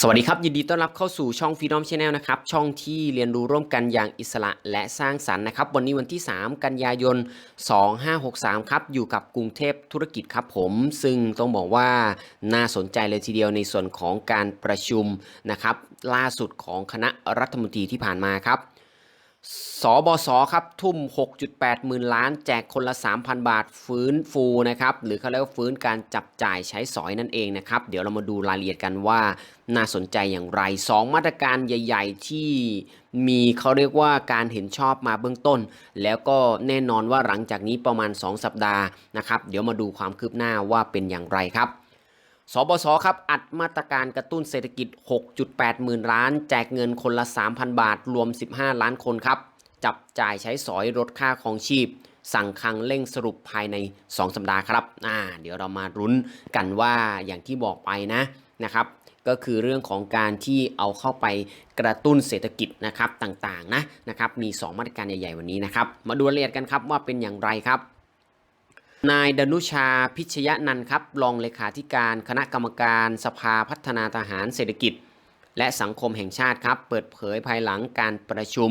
สวัสดีครับ ยินดีต้อนรับเข้าสู่ช่อง Freedom Channel นะครับ ช่องที่เรียนรู้ร่วมกันอย่างอิสระและสร้างสรรค์นะครับ วันนี้วันที่ 3 กันยายน 2563 ครับ อยู่กับกรุงเทพธุรกิจครับผม ซึ่งต้องบอกว่าน่าสนใจเลยทีเดียวในส่วนของการประชุมนะครับ ล่าสุดของคณะรัฐมนตรีที่ผ่านมาครับ สบสครับทุ่ม 6.8 หมื่นล้าน แจกคนละ 3,000 บาทฟื้นฟูนะครับหรือเขาเรียกว่าฟื้นการจับจ่ายใช้สอยนั่นเองนะครับ เดี๋ยวเรามาดูรายละเอียดกันว่าน่าสนใจอย่างไร 2 มาตรการใหญ่ ๆ ที่มีเขาเรียกว่าการเห็นชอบมาเบื้องต้น แล้วก็แน่นอนว่าหลังจากนี้ประมาณ 2 สัปดาห์นะครับ เดี๋ยวมาดูความคืบหน้าว่าเป็นอย่างไรครับ สบสครับอัดมาตรการกระตุ้นเศรษฐกิจ 6.8 หมื่นล้าน แจกเงินคนละ 3,000 บาท รวม 15 ล้านคนครับ จับจ่ายใช้สอยลดค่าของชีพ สั่งคังเร่งสรุปภายใน 2 สัปดาห์ครับอ่าเดี๋ยวเรามารุ้นกันว่าอย่างที่บอกไปนะนะครับก็คือเรื่องของการที่เอาเข้าไปกระตุ้นเศรษฐกิจนะครับต่างๆนะนะครับมี 2 มาตรการใหญ่ๆวันนี้นะครับมาดูรายละเอียดกันครับว่าเป็นอย่างไรครับ นายดนุชาพิชยนันท์ครับรองเลขาธิการคณะกรรมการสภาพัฒนาทหารเศรษฐกิจ และสังคมแห่งชาติครับเปิดเผยภายหลังการประชุม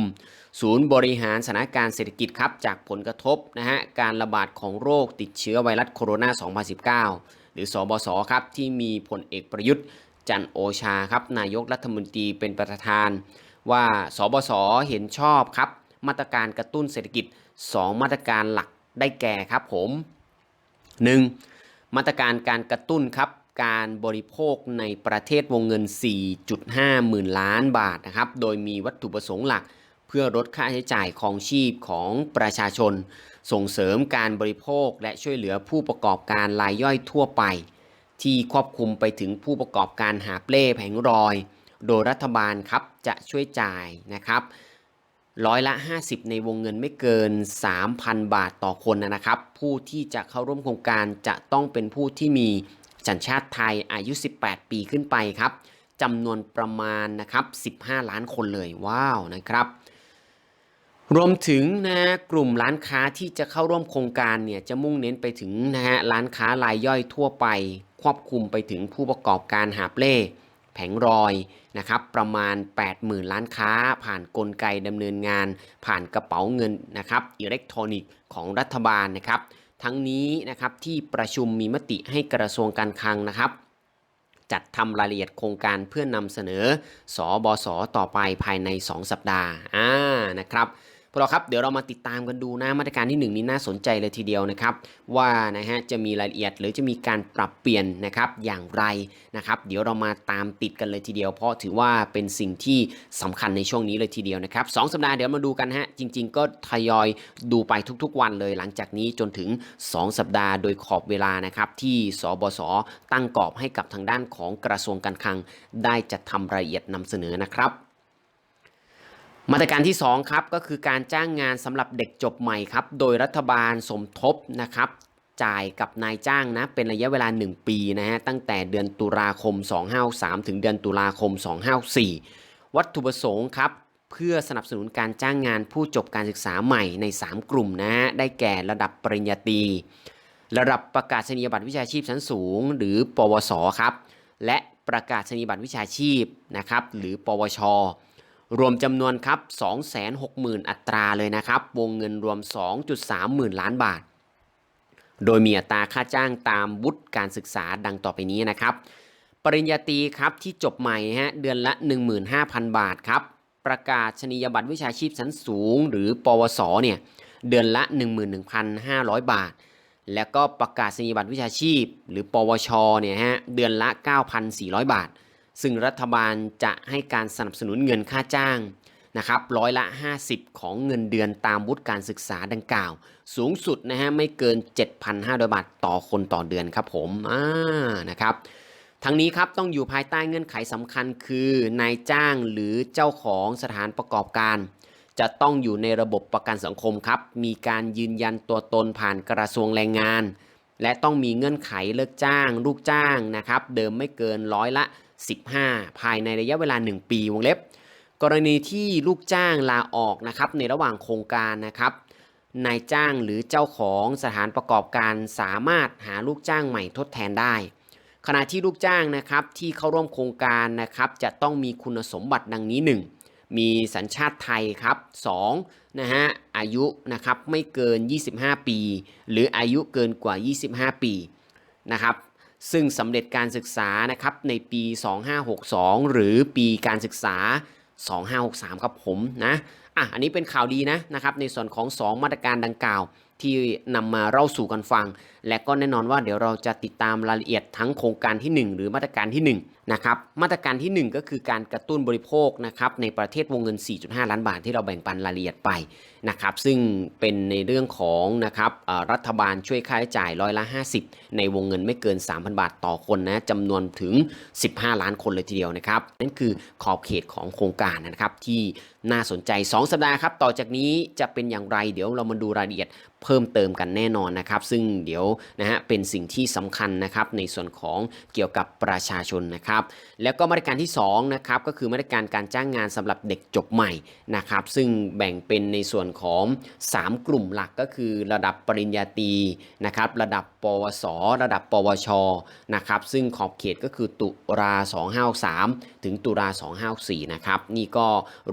ศูนย์บริหารสถานการณ์เศรษฐกิจครับจากผลกระทบนะฮะการระบาดของโรคติดเชื้อไวรัสโคโรนา 2019 หรือสบสครับที่มีผลเอกประยุทธ์จันโอชาครับนายกรัฐมนตรีเป็นประธาน ว่าสบสเห็นชอบครับมาตรการกระตุ้นเศรษฐกิจ 2 มาตรการหลักได้แก่ครับผม 1. มาตรการการกระตุ้นครับการบริโภคในประเทศวงเงิน 4.5 หมื่นล้านบาทนะครับ โดยมีวัตถุประสงค์หลัก เพื่อลดค่าใช้จ่ายของชีพของประชาชน ส่งเสริมการบริโภคและช่วยเหลือผู้ประกอบการรายย่อยทั่วไป ที่ควบคุมไปถึงผู้ประกอบการหาเปล่แผงรอย โดยรัฐบาลครับจะช่วยจ่ายนะครับ ร้อยละ 50 ในวงเงินไม่เกิน 3,000 บาทต่อคนนะครับ ผู้ที่จะเข้าร่วมโครงการจะต้องเป็นผู้ที่มีสัญชาติไทยอายุ 18 ปีขึ้นไปครับจำนวนประมาณนะครับ 15 ล้านคนเลยว้าวนะครับรวมถึงนะกลุ่มร้านค้าที่จะเข้าร่วมโครงการเนี่ยจะมุ่งเน้นไปถึงนะฮะร้านค้ารายย่อยทั่วไป ควบคุมไปถึงผู้ประกอบการหาเปล่ แผงรอยนะครับประมาณ 80,000 ล้านค้า ผ่านกลไกดำเนินงาน ผ่านกระเป๋าเงินนะครับอิเล็กทรอนิกส์ของรัฐบาลนะครับ ทั้งนี้นะครับที่ประชุมมีมติให้กระทรวงการคลังนะครับ จัดทำรายละเอียดโครงการเพื่อนนำเสนอสอบสต่อไปภายใน 2 สัปดาห์อ่านะครับ พวกเราครับเดี๋ยวเรามาติดตามกันดูนะมาตรการที่ 1 นี้น่าสนใจเลยทีเดียวนะครับ ว่านะฮะจะมีรายละเอียดหรือจะมีการปรับเปลี่ยนนะครับอย่างไรนะครับ เดี๋ยวเรามาตามติดกันเลยทีเดียว เพราะถือว่าเป็นสิ่งที่สำคัญในช่วงนี้เลยทีเดียวนะครับสองสัปดาห์เดี๋ยวมาดูกันฮะจริง ๆ ก็ทยอยดูไปทุกๆ วันเลยหลังจากนี้จนถึง 2 สัปดาห์โดยขอบเวลานะครับที่สบสตั้งกรอบให้กับทางด้านของกระทรวงการคลัง ได้จัดทำรายละเอียดนำเสนอนะครับ มาตรการที่ 2 ครับ ก็คือการจ้างงานสำหรับเด็กจบใหม่ครับ โดยรัฐบาลสมทบนะครับ จ่ายกับนายจ้างนะ เป็นระยะเวลา 1 ปีนะฮะ ตั้งแต่เดือนตุลาคม 253 ถึงเดือนตุลาคม 254 วัตถุประสงค์ครับ เพื่อสนับสนุนการจ้างงานผู้จบการศึกษาใหม่ใน 3 กลุ่มนะฮะ ได้แก่ระดับปริญญาตรีระดับประกาศนียบัตรวิชาชีพชั้นสูง หรือปวสครับ และประกาศนียบัตรวิชาชีพนะครับ หรือปวช รวมจำนวนครับ 260,000 อัตราเลยนะครับ วงเงินรวม 2.3หมื่นล้านบาท โดยมีอัตราค่าจ้างตามวุฒิการศึกษาดังต่อไปนี้นะครับ ปริญญาตรีครับที่จบใหม่ฮะเดือนละ 15,000 บาทครับ ประกาศนียบัตรวิชาชีพชั้นสูง หรือปวสเนี่ยเดือนละ 11,500 บาท แล้วก็ประกาศนียบัตรวิชาชีพ หรือปวชเนี่ยฮะเดือนละ 9,400 บาท ซึ่งรัฐบาลจะให้การสนับสนุนเงินค่าจ้างนะครับร้อยละ 50 ของเงินเดือนตามวุฒิการศึกษาดังกล่าว สูงสุดนะฮะไม่เกิน 7,500 บาทต่อคนต่อเดือนครับผมอ่านะครับทั้งนี้ครับต้องอยู่ภายใต้เงื่อนไขสำคัญคือนายจ้างหรือเจ้าของสถานประกอบการ จะต้องอยู่ในระบบประกันสังคมครับ มีการยืนยันตัวตนผ่านกระทรวงแรงงาน และต้องมีเงื่อนไขเลิกจ้าง ลูกจ้างนะครับเดิมไม่เกินร้อยละ 15ภายในระยะเวลา 1 ปีวงเล็บ กรณีที่ลูกจ้างลาออกนะครับในระหว่างโครงการนะครับนายจ้างหรือเจ้าของสถานประกอบการสามารถหาลูกจ้างใหม่ทดแทนได้ ขณะที่ลูกจ้างนะครับที่เข้าร่วมโครงการนะครับจะต้องมีคุณสมบัติดังนี้ 1 มีสัญชาติไทยครับ2นะฮะอายุนะครับไม่เกิน 25 ปี หรืออายุเกินกว่า 25 ปีนะครับ ซึ่งสำเร็จการศึกษานะครับในปี 2562 หรือปีการศึกษา 2563 ครับผมนะ อะอันนี้เป็นข่าวดีนะนะครับในส่วนของ 2 มาตรการดังกล่าว ที่นำมาเล่าสู่กันฟัง และก็แน่นอนว่าเดี๋ยวเราจะติดตามรายละเอียดทั้งโครงการที่ 1 หรือมาตรการที่1นะครับมาตรการทีหนึ่1 ก็คือการกระตุ้นบริโภคนะครับในประเทศวงเงิน 4.5 ล้านบาทที่เราแบ่งปันรายละเอียดไปนะครับซึ่งเป็นในเรื่องของนะครับรัฐบาลช่วยค่าใช้จ่ายร้อยละ 50 ในวงเงินไม่เกิน 3,000 บาทต่อคนนะจำนวนถึง 15 ล้านคนเลยทีเดียวนะครับนั่นคือขอบเขตของโครงการนะครับที่ น่าสนใจ 2 สัปดาห์ครับ ต่อจากนี้จะเป็นอย่างไร เดี๋ยวเรามาดูรายละเอียด เพิ่มเติมกันแน่นอนนะครับ ซึ่งเดี๋ยวนะฮะเป็นสิ่งที่สำคัญนะครับในส่วนของเกี่ยวกับประชาชนนะครับ แล้วก็มาตรการที่2นะครับก็คือมาตรการการจ้างงานสำหรับเด็กจบใหม่นะครับ ซึ่งแบ่งเป็นในส่วนของ 3 กลุ่มหลักก็คือระดับปริญญาตรีนะครับ ระดับปวส ระดับปวชนะครับ ซึ่งขอบเขตก็คือตุลา253ถึงตุลา254นะครับ นี่ก็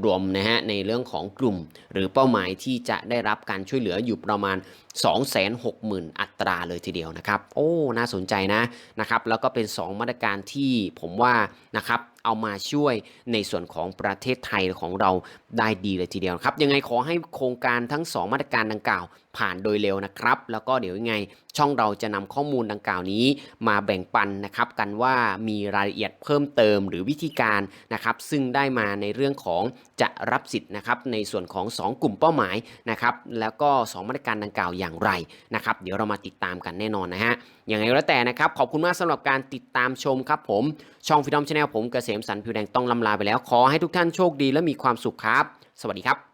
รวมนะฮะในเรื่องของกลุ่มหรือเป้าหมายที่จะได้รับการช่วยเหลืออยู่ประมาณ260,000 อัตราเลยทีเดียวนะครับ โอ้ น่าสนใจนะนะครับ แล้วก็เป็น 2 มาตรการที่ผมว่านะครับ เอามาช่วยในส่วนของประเทศไทยของเราได้ดีเลยทีเดียวครับ ยังไงขอให้โครงการทั้ง 2 มาตรการดังกล่าว ผ่านโดยเร็วนะครับ แล้วก็เดี๋ยวยังไง ช่องเราจะนำข้อมูลดังกล่าวนี้ มาแบ่งปันนะครับกันว่ามีรายละเอียดเพิ่มเติมหรือวิธีการนะครับ ซึ่งได้มาในเรื่องของจะรับสิทธิ์นะครับในส่วนของ 2 กลุ่มเป้าหมายนะครับแล้วก็ 2 มาตรการดังกล่าวอย่างไรนะครับ เดี๋ยวเรามาติดตามกันแน่นอนนะฮะอย่างไรก็แล้วแต่นะครับ ขอบคุณมากสำหรับการติดตามชมครับผม ช่องฟิดอมชาแนลผมเกษมสันผิวแดงต้องลำลาไปแล้ว ขอให้ทุกท่านโชคดีและมีความสุขครับ สวัสดีครับ